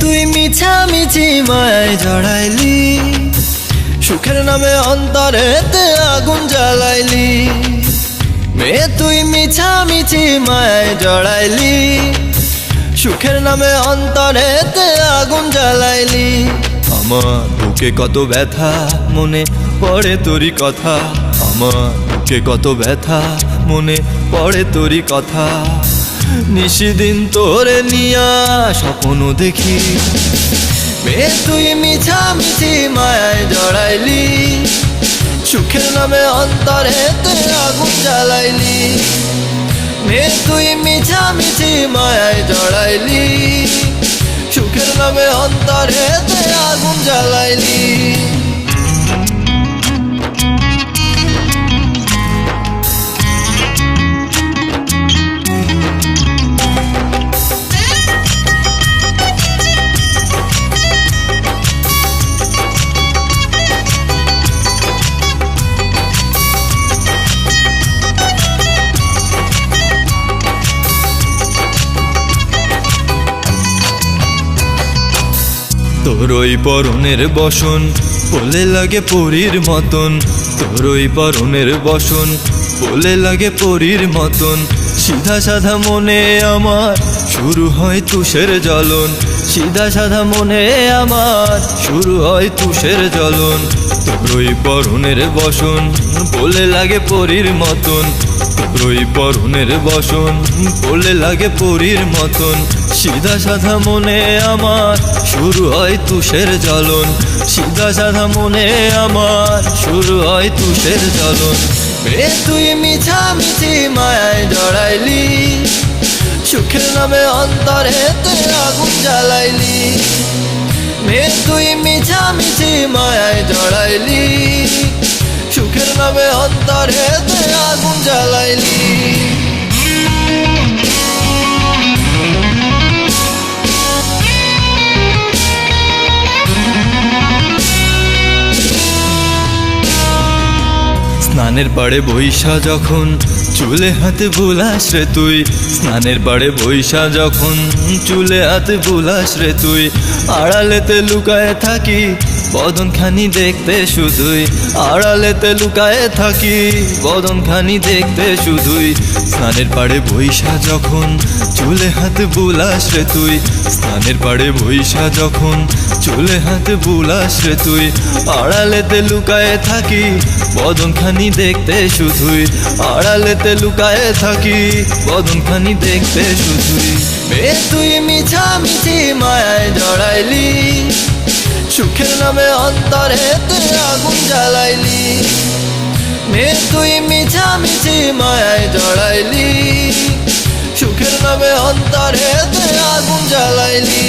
তুই মিছামিছি মায় জড়াইলি সুখের নামে অন্তরেতে আগুন জ্বালাইলি। মেয়ে তুই মিছামিছি মায় জড়াইলি। সুখের নামে অন্তরেতে আগুন জ্বালাইলি। আমার বুকে কত ব্যথা মনে পড়ে তোরই কথা। আমার বুকে কত ব্যথা মনে পড়ে তোরই কথা। নিশিদিন তোরে নিয়া স্বপ্ন দেখি। মেয়ে তুই মিছামিছি মায়ায় জড়াইলি। সুখের নামে অন্তরে তুই আগুন জ্বালাইলি। মেয়ে তুই মিছামিছি মায়ায় জড়াইলি। সুখের নামে অন্তরে তুই আগুন জ্বালাইলি। তোর ওই পরনের বসন, বলে লাগে পরীর মতন। তোর ওই পরনের বসন, বলে লাগে পরীর মতন। সিধা সাধা মনে আমার শুরু হয় তুষের জ্বলন। সিধা সাধা মনে আমার, শুরু হয় তুষের জ্বলন। তোর ওই পরনের বসন, বলে লাগে পরীর মতন। তোর ওই পরনের বসন, বলে লাগে পরীর মতন। সিধা সাধা মনে আমার, শুরু হয় তুষের জ্বলন। সিধা সাধা মনে আমার, শুরু হয় তুষের জ্বলন। তুই মায়ায় জড়াইলি সুখের নামে অন্তরে তুই আগুন জ্বালাইলি? মে তুই মিছামিছি মায়ায় জড়াইলি। সুখের নামে অন্তরে তুই আগুন জ্বালাইলি। স্নানের পাড়ে বৈশা যখন চুলে হাতে বুলাস রে তুই। স্নানের পাড়ে বৈশা যখন চুলে হাতে বুলাস রে তুই। আড়ালেতে লুকায় থাকি বদন খানি দেখতে শুধুই আড়ালেতে লুকায়ে থাকি। বদন খানি দেখতে শুধুই স্নানের পাড়ে বৈশা যখন চুলে হাতে বুলাস রে তুই। স্নানের পাড়ে বৈশা যখন চুলে হাতে বুলাস রে তুই। আড়ালেতে লুকায়ে থাকি বদন খানি দেখতে শুধুই আড়ালেতে লুকায়ে থাকি বদন খানি দেখতে শুধুই। বে তুই মিছামিছি মায়ায় জড়াইলি নামে অন্তরে তুই আগুন জ্বালাইলি। মে তুই মিছা মিছি মায়ায় জড়াইলি। সুখের নামে অন্তরে তুই আগুন জ্বালাইলি।